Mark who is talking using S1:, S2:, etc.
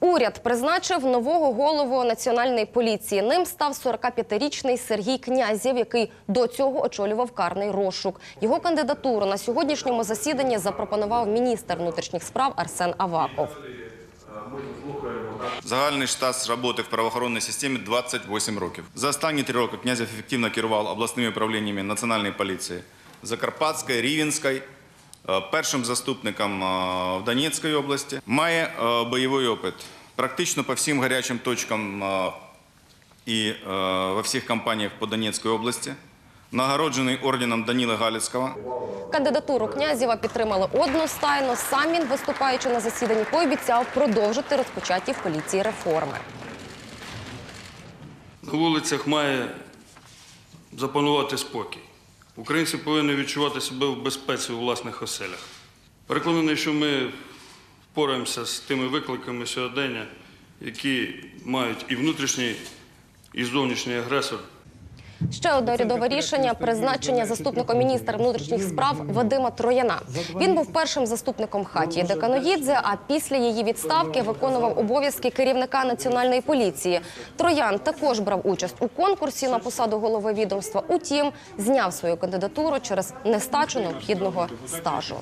S1: Уряд призначив нового голову національної поліції. Ним став 45-річний Сергій Князєв, який до цього очолював карний розшук. Його кандидатуру на сьогоднішньому засіданні запропонував міністр внутрішніх справ Арсен Аваков.
S2: Загальний штат роботи в правоохоронній системі 28 років. За останні три роки князів ефективно керував обласними управліннями Національної поліції Закарпатської, Рівенської, першим заступником е, в Донецькій області. Має е, бойовий опит практично по всім гарячим точкам е, і е, во всіх компаніях по Донецькій області. Нагороджений орденом Даніла Галицького.
S1: Кандидатуру Князєва підтримали одностайно. Сам він, виступаючи на засіданні, пообіцяв продовжити розпочаті в поліції реформи.
S3: На вулицях має запанувати спокій. Українці повинні відчувати себе в безпеці у власних оселях. Переконаний, що ми впораємося з тими викликами сьогодення, які мають і внутрішній, і зовнішній агресор.
S1: Ще одне рядове рішення призначення заступником міністра внутрішніх справ Вадима Трояна. Він був першим заступником хаті Деканоїдзе, а після її відставки виконував обов'язки керівника національної поліції. Троян також брав участь у конкурсі на посаду голови відомства. Утім, зняв свою кандидатуру через нестачу необхідного стажу.